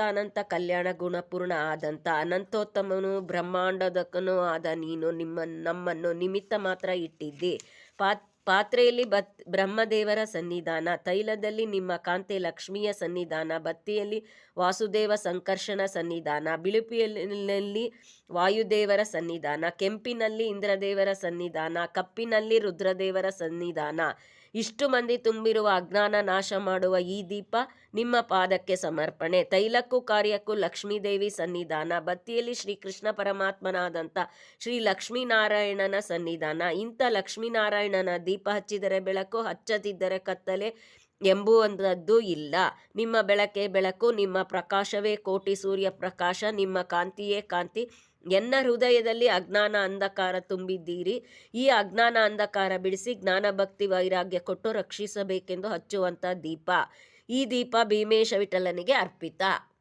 ಅನಂತ ಕಲ್ಯಾಣ ಗುಣಪೂರ್ಣ ಆದಂಥ ಅನಂತೋತ್ತಮನು ಬ್ರಹ್ಮಾಂಡದಕ್ಕನೂ ಆದ ನೀನು ನಿಮ್ಮ, ನಮ್ಮನ್ನು ನಿಮಿತ್ತ ಮಾತ್ರ ಇಟ್ಟಿದ್ದಿ. ಪಾತ್, ಪಾತ್ರೆಯಲ್ಲಿ ಬತ್, ಬ್ರಹ್ಮದೇವರ ಸನ್ನಿಧಾನ, ತೈಲದಲ್ಲಿ ನಿಮ್ಮ ಕಾಂತೆ ಲಕ್ಷ್ಮಿಯ ಸನ್ನಿಧಾನ, ಬತ್ತಿಯಲ್ಲಿ ವಾಸುದೇವ ಸಂಕರ್ಷಣ ಸನ್ನಿಧಾನ ಬಿಳುಪಿಯಲ್ಲಿ ವಾಯುದೇವರ ಸನ್ನಿಧಾನ, ಕೆಂಪಿನಲ್ಲಿ ಇಂದ್ರದೇವರ ಸನ್ನಿಧಾನ, ಕಪ್ಪಿನಲ್ಲಿ ರುದ್ರದೇವರ ಸನ್ನಿಧಾನ ಇಷ್ಟು ಮಂದಿ ತುಂಬಿರುವ ಅಜ್ಞಾನ ನಾಶ ಮಾಡುವ ಈ ದೀಪ ನಿಮ್ಮ ಪಾದಕ್ಕೆ ಸಮರ್ಪಣೆ. ತೈಲಕ್ಕೂ ಕಾರ್ಯಕ್ಕೂ ಲಕ್ಷ್ಮೀದೇವಿ ಸನ್ನಿಧಾನ. ಬತ್ತಿಯಲ್ಲಿ ಶ್ರೀಕೃಷ್ಣ ಪರಮಾತ್ಮನಾದಂಥ ಶ್ರೀ ಲಕ್ಷ್ಮೀನಾರಾಯಣನ ಸನ್ನಿಧಾನ. ಇಂಥ ಲಕ್ಷ್ಮೀನಾರಾಯಣನ ದೀಪ ಹಚ್ಚಿದರೆ ಬೆಳಕು ಹಚ್ಚದಿದ್ದರೆ ಕತ್ತಲೆ ಎಂಬುವಂಥದ್ದು ಇಲ್ಲ. ನಿಮ್ಮ ಬೆಳಕೆ ಬೆಳಕು, ನಿಮ್ಮ ಪ್ರಕಾಶವೇ ಕೋಟಿ ಸೂರ್ಯ ಪ್ರಕಾಶ, ನಿಮ್ಮ ಕಾಂತಿಯೇ ಕಾಂತಿ. ಎನ್ನ ಹೃದಯದಲ್ಲಿ ಅಜ್ಞಾನ ಅಂಧಕಾರ ತುಂಬಿದ್ದೀರಿ? ಈ ಅಜ್ಞಾನ ಅಂಧಕಾರ ಬಿಡಿಸಿ ಜ್ಞಾನ ಭಕ್ತಿ ವೈರಾಗ್ಯ ಕೊಟ್ಟು ರಕ್ಷಿಸಬೇಕೆಂದು ಹಚ್ಚುವಂಥ ದೀಪ. ಈ ದೀಪ ಭೀಮೇಶ ವಿಠಲನಿಗೆ ಅರ್ಪಿತ.